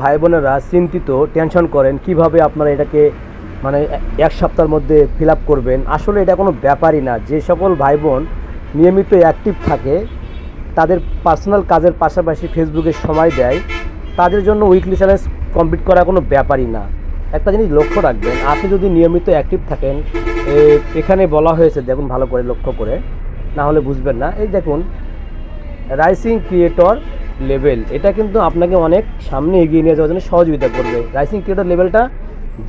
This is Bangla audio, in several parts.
ভাই বোনেরা চিন্তিত, টেনশন করেন, কীভাবে আপনারা এটাকে মানে এক সপ্তাহের মধ্যে ফিল করবেন। আসলে এটা কোনো ব্যাপারই না। যে সকল ভাই বোন নিয়মিত অ্যাক্টিভ থাকে, তাদের পার্সোনাল কাজের পাশাপাশি ফেসবুকে সময় দেয়, তাদের জন্য উইকলি চ্যালেঞ্জ কমপ্লিট করা কোনো ব্যাপারই না। একটা জিনিস লক্ষ্য রাখবেন, আপনি যদি নিয়মিত অ্যাক্টিভ থাকেন এখানে বলা হয়েছে, দেখুন ভালো করে লক্ষ্য করে, না হলে বুঝবেন না। এই দেখুন রাইসিং ক্রিয়েটর লেভেল। এটা কিন্তু আপনাকে অনেক সামনে এগিয়ে নিয়ে যাওয়ার জন্য সহযোগিতা করবে। রাইসিং ক্রিয়েটর লেভেলটা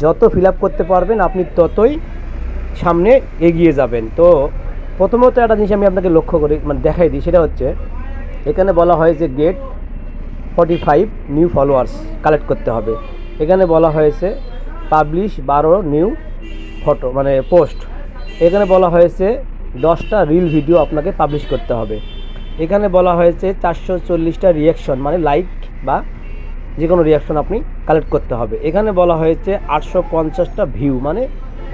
যত ফিল আপ করতে পারবেন, আপনি ততই সামনে এগিয়ে যাবেন। তো প্রথমত একটা জিনিস আমি আপনাকে লক্ষ্য করি মানে দেখাই দিই, সেটা হচ্ছে, এখানে বলা হয় যে get forty five new followers collect করতে হবে। এখানে বলা হয়েছে পাবলিশ বারো নিউ ফটো মানে পোস্ট এখানে বলা হয়েছে, দশটা রিল ভিডিও আপনাকে পাবলিশ করতে হবে। এখানে বলা হয়েছে চারশো চল্লিশটা রিয়াকশন মানে লাইক বা যে কোনো রিয়াকশন আপনি কালেক্ট করতে হবে। এখানে বলা হয়েছে আটশো পঞ্চাশটা ভিউ মানে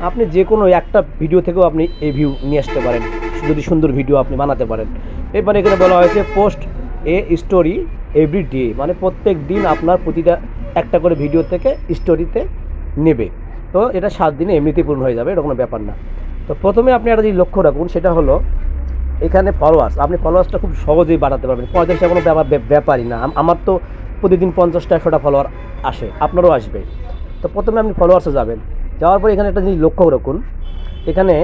আপনি যে কোনো একটা ভিডিও থেকেও আপনি এই ভিউ নিয়ে আসতে পারেন, যদি সুন্দর ভিডিও আপনি বানাতে পারেন। এরপরে এখানে বলা হয়েছে post a story every day মানে প্রত্যেক দিন আপনার প্রতিটা একটা করে ভিডিও থেকে স্টোরিতে নেবে। তো এটা সাত দিনে এমনিতেই পূর্ণ হয়ে যাবে, এটা কোনো ব্যাপার না। তো প্রথমে আপনি একটা জিনিস লক্ষ্য রাখুন, সেটা হলো এখানে ফলোয়ার্স আপনি ফলোয়ার্সটা খুব সহজেই বাড়াতে পারবেন। পঁয়তাল্লিশটা কোনো ব্যাপার ব্যাপারই না। আমার তো প্রতিদিন পঞ্চাশটা, একশোটা ফলোয়ার আসে, আপনারও আসবে। তো প্রথমে আপনি ফলোয়ার্সে যাবেন। যাওয়ার পর এখানে একটা জিনিস লক্ষ্য রাখুন। এখানে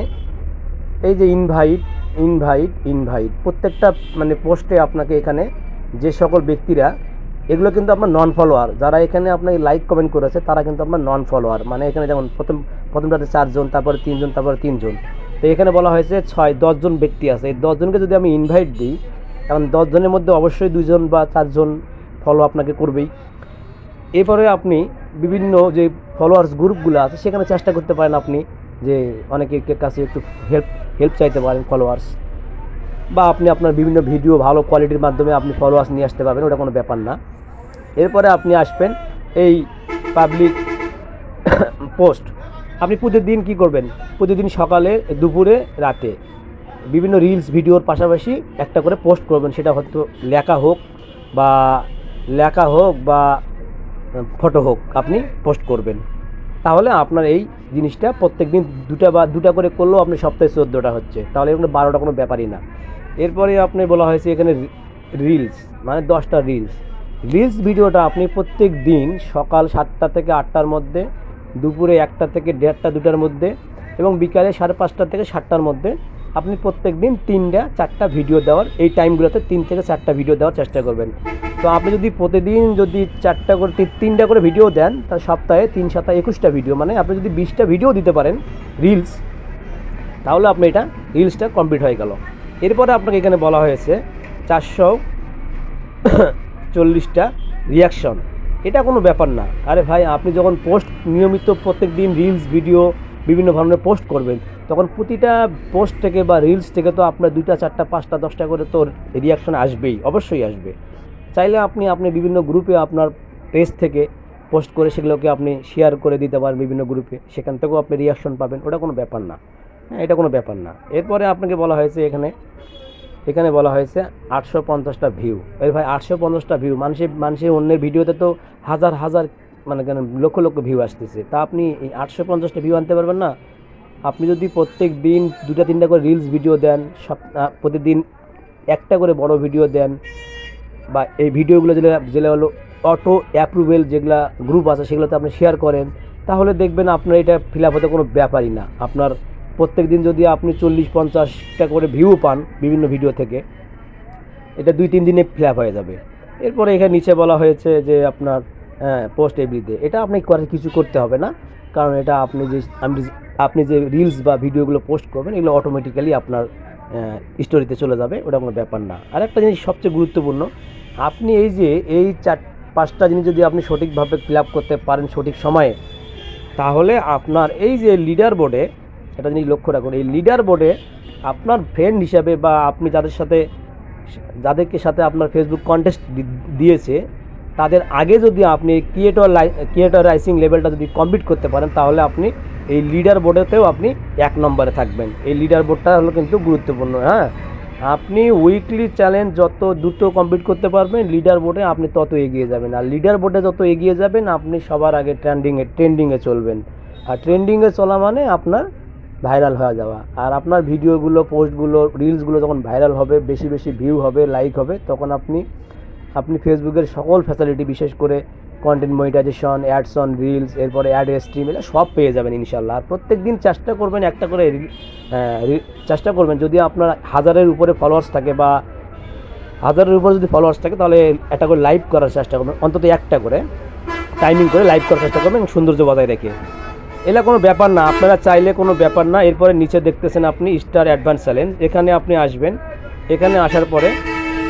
এই যে ইনভাইট ইনভাইট ইনভাইট প্রত্যেকটা মানে পোস্টে আপনাকে এখানে যে সকল ব্যক্তিরা, এগুলো কিন্তু আপনার নন ফলোয়ার যারা এখানে আপনাকে লাইক কমেন্ট করেছে, তারা কিন্তু আপনার নন ফলোয়ার মানে এখানে যেমন প্রথম প্রথমটাতে চারজন, তারপরে তিনজন তারপরে তিনজন। এখানে বলা হয়েছে ছয় দশজন ব্যক্তি আছে। এই দশজনকে যদি আমি ইনভাইট দিই এখন দশজনের মধ্যে অবশ্যই দুজন বা চারজন ফলো আপনাকে করবেই। এরপরে আপনি বিভিন্ন যে ফলোয়ার্স গ্রুপগুলো আছে, সেখানে চেষ্টা করতে পারেন আপনি যে অনেকের কাছে একটু হেল্প হেল্প চাইতে পারেন ফলোয়ার্স বা আপনি আপনার বিভিন্ন ভিডিও ভালো কোয়ালিটির মাধ্যমে আপনি ফলোয়ার্স নিয়ে আসতে পারবেন, ওটা কোনো ব্যাপার না। এরপরে আপনি আসবেন এই পাবলিক পোস্ট আপনি প্রতিদিন কি করবেন? প্রতিদিন সকালে, দুপুরে, রাতে। বিভিন্ন রিলস ভিডিওর পাশাপাশি একটা করে পোস্ট করবেন। সেটা হয়তো লেখা হোক বা লেখা হোক বা ফটো হোক আপনি পোস্ট করবেন। তাহলে আপনার এই জিনিসটা প্রত্যেক দিন দুটা বা দুটা করে করলেও আপনি সপ্তাহে চোদ্দোটা হচ্ছে। তাহলে এখানে বারোটা কোনো ব্যাপারই না। এরপরে আপনি বলা হয়েছে এখানে রিলস মানে দশটা রিলস রিলস ভিডিওটা আপনি প্রত্যেক দিন সকাল সাতটা থেকে আটটার মধ্যে দুপুরে একটা থেকে দেড়টা, দুটার মধ্যে এবং বিকালে সাড়ে পাঁচটা থেকে সাতটার মধ্যে আপনি প্রত্যেক দিন তিনটা, চারটা ভিডিও দেওয়ার, এই টাইমগুলোতে তিন থেকে চারটা ভিডিও দেওয়ার চেষ্টা করবেন। তো আপনি যদি প্রতিদিন যদি চারটা করে তি- তিনটা করে ভিডিও দেন, তাহলে সপ্তাহে তিন সপ্তাহে একুশটা ভিডিও মানে আপনি যদি বিশটা ভিডিও দিতে পারেন রিলস তাহলে আপনি এটা রিলসটা কমপ্লিট হয়ে গেল। এরপরে আপনাকে এখানে বলা হয়েছে চারশো চল্লিশটা রিয়াকশন এটা কোনো ব্যাপার না। আরে ভাই, আপনি যখন পোস্ট নিয়মিত প্রত্যেক দিন রিলস ভিডিও বিভিন্ন ধরনের পোস্ট করবেন, তখন প্রতিটা পোস্ট থেকে বা রিলস থেকে তো আপনার দুইটা, চারটা, পাঁচটা, দশটা করে তো রিয়াকশন আসবেই, অবশ্যই আসবে। চাইলে আপনি আপনি বিভিন্ন গ্রুপে আপনার পেজ থেকে পোস্ট করে সেগুলোকে আপনি শেয়ার করে দিতে পারেন বিভিন্ন গ্রুপে সেখান থেকেও আপনি রিয়াকশন পাবেন, ওটা কোনো ব্যাপার না। হ্যাঁ এটা কোনো ব্যাপার না। এরপরে আপনাকে বলা হয়েছে এখানে এখানে বলা হয়েছে আটশো পঞ্চাশটা ভিউ এর ভাই, আটশো পঞ্চাশটা ভিউ মানুষের মানুষের অন্যের ভিডিওতে তো হাজার হাজার মানে কেন, লক্ষ লক্ষ ভিউ আসতেছে। তা আপনি এই আটশো পঞ্চাশটা ভিউ আনতে পারবেন না? আপনি যদি প্রত্যেক দিন দুটা তিনটা করে রিলস ভিডিও দেন সব প্রতিদিন একটা করে বড় ভিডিও দেন, বা এই ভিডিওগুলো যেগুলো যেগুলো হলো অটো অ্যাপ্রুভেল যেগুলো গ্রুপ আছে, সেগুলোতে আপনি শেয়ার করেন, তাহলে দেখবেন আপনার এটা ফিল আপ হতে কোনো ব্যাপারই না। আপনার প্রত্যেক দিন যদি আপনি চল্লিশ, পঞ্চাশটা করে ভিউ পান বিভিন্ন ভিডিও থেকে, এটা দুই, তিন দিনে ফ্ল্যাপ হয়ে যাবে। এরপরে এখানে নিচে বলা হয়েছে যে আপনার পোস্ট এভরিডে এটা আপনি করে কিছু করতে হবে না, কারণ এটা আপনি যে আমি আপনি যে রিলস বা ভিডিওগুলো পোস্ট করবেন, এগুলো অটোমেটিক্যালি আপনার স্টোরিতে চলে যাবে, ওটা কোনো ব্যাপার না। আর একটা জিনিস সবচেয়ে গুরুত্বপূর্ণ, আপনি এই যে, এই চার, পাঁচটা জিনিস যদি আপনি সঠিকভাবে ফিল করতে পারেন সঠিক সময়ে, তাহলে আপনার এই যে লিডার বোর্ডে একটা জিনিস লক্ষ্য রাখুন। এই লিডার বোর্ডে আপনার ফ্রেন্ড হিসাবে বা আপনি যাদের সাথে, যাদেরকে সাথে আপনার ফেসবুক কন্টেস্ট দিয়েছে, তাদের আগে যদি আপনি ক্রিয়েটর লাই ক্রিয়েটর রাইসিং লেভেলটা যদি কমপ্লিট করতে পারেন, তাহলে আপনি এই লিডার বোর্ডেতেও আপনি এক নম্বরে থাকবেন। এই লিডার বোর্ডটা হলো কিন্তু গুরুত্বপূর্ণ হ্যাঁ? আপনি উইকলি চ্যালেঞ্জ যত দ্রুত কমপ্লিট করতে পারবেন লিডার বোর্ডে আপনি তত এগিয়ে যাবেন। আর লিডার বোর্ডে যত এগিয়ে যাবেন, আপনি সবার আগে ট্রেন্ডিংয়ে ট্রেন্ডিংয়ে চলবেন। আর ট্রেন্ডিংয়ে চলা মানে আপনার ভাইরাল হয়ে যাওয়া। আর আপনার ভিডিওগুলো, পোস্টগুলো রিলসগুলো যখন ভাইরাল হবে, বেশি বেশি ভিউ হবে লাইক হবে, তখন আপনি আপনি ফেসবুকের সকল ফ্যাসিলিটি বিশেষ করে content monetisation ads on reels এরপরে অ্যাড স্ট্রিম এটা সব পেয়ে যাবেন ইনশাল্লাহ। আর প্রত্যেক দিন চেষ্টা করবেন একটা করে চেষ্টা করবেন যদি আপনার হাজারের উপরে ফলোয়ার্স থাকে বা হাজারের উপরে যদি ফলোয়ার্স থাকে, তাহলে একটা করে লাইভ করার চেষ্টা করবেন। অন্তত একটা করে। টাইমিং করে লাইভ করার চেষ্টা করবেন সৌন্দর্য বজায় রেখে। এটা কোনো ব্যাপার না, আপনারা চাইলে কোনো ব্যাপার না। এরপরে নিচে দেখতেছেন আপনি স্টার অ্যাডভান্স চ্যালেঞ্জ। এখানে আপনি আসবেন। এখানে আসার পরে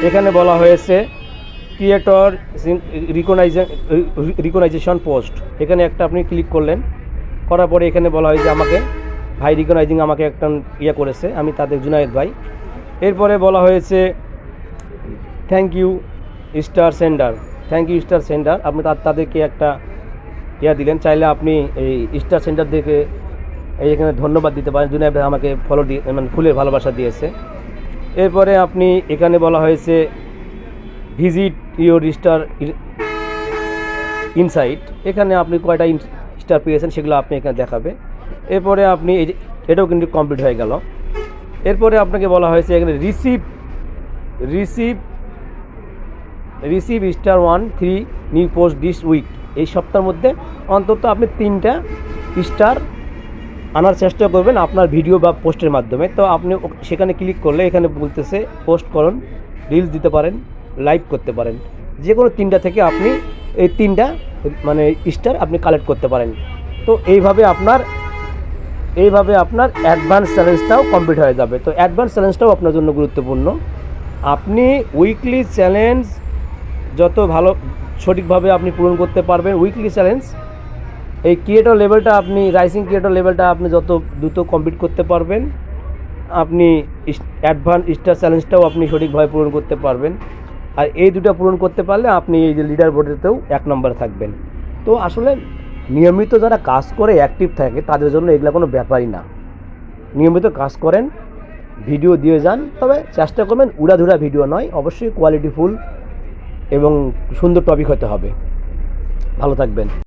এখানে বলা হয়েছে ক্রিয়েটর রিকগনাইজেশন পোস্ট। এখানে একটা আপনি ক্লিক করলেন। করার পরে এখানে বলা হয়েছে আমাকে, ভাই রিকগনাইজিং আমাকে একটা ইয়ে করেছে, আমি তাদের জুনায়েদ ভাই। এরপরে বলা হয়েছে thank you star sender thank you star sender আপনি তাদেরকে একটা ইয়া দিলেন, চাইলে আপনি এই স্টার সেন্টার থেকে এই এখানে ধন্যবাদ দিতে পারেন। জুনাইদ আমাকে ফলো দিয়ে মানে ফুলের ভালোবাসা দিয়েছে। এরপরে আপনি এখানে বলা হয়েছে ভিজিট ইউর স্টার ইনসাইট এখানে আপনি কয়টা স্টার পেয়েছেন সেগুলো আপনি এখানে দেখাবে। এরপরে আপনি এই এটাও কিন্তু কমপ্লিট হয়ে গেল। এরপরে আপনাকে বলা হয়েছে এখানে receive receive receive star one three new post this week এই সপ্তাহের মধ্যে অন্তত আপনি তিনটা স্টার আনার চেষ্টা করবেন আপনার ভিডিও বা পোস্টের মাধ্যমে। তো আপনি সেখানে ক্লিক করলে এখানে বলতেছে পোস্ট করুন, রিলস দিতে পারেন, লাইভ করতে পারেন। যে কোনো তিনটা থেকে আপনি এই তিনটা মানে স্টার আপনি কালেক্ট করতে পারেন। তো এইভাবে আপনার এইভাবে আপনার অ্যাডভান্স চ্যালেঞ্জটাও কমপ্লিট হয়ে যাবে। তো অ্যাডভান্স চ্যালেঞ্জটাও আপনার জন্য গুরুত্বপূর্ণ। আপনি উইকলি চ্যালেঞ্জ যত ভালো সঠিকভাবে আপনি পূরণ করতে পারবেন। উইকলি চ্যালেঞ্জ এই ক্রিয়েটর লেভেলটা আপনি রাইসিং ক্রিয়েটর লেভেলটা আপনি যত দ্রুত কমপ্লিট করতে পারবেন, আপনি অ্যাডভান্স স্টার চ্যালেঞ্জটাও আপনি সঠিকভাবে পূরণ করতে পারবেন। আর এই দুটো পূরণ করতে পারলে আপনি এই যে লিডার বোর্ডেতেও এক নম্বরে থাকবেন। তো আসলে নিয়মিত যারা কাজ করে অ্যাক্টিভ থাকে, তাদের জন্য এগুলো কোনো ব্যাপারই না। নিয়মিত কাজ করেন ভিডিও দিয়ে যান, তবে চেষ্টা করবেন উড়াধুরা ভিডিও নয়, অবশ্যই কোয়ালিটিফুল এবং সুন্দর টপিক হতে হবে। ভালো থাকবেন।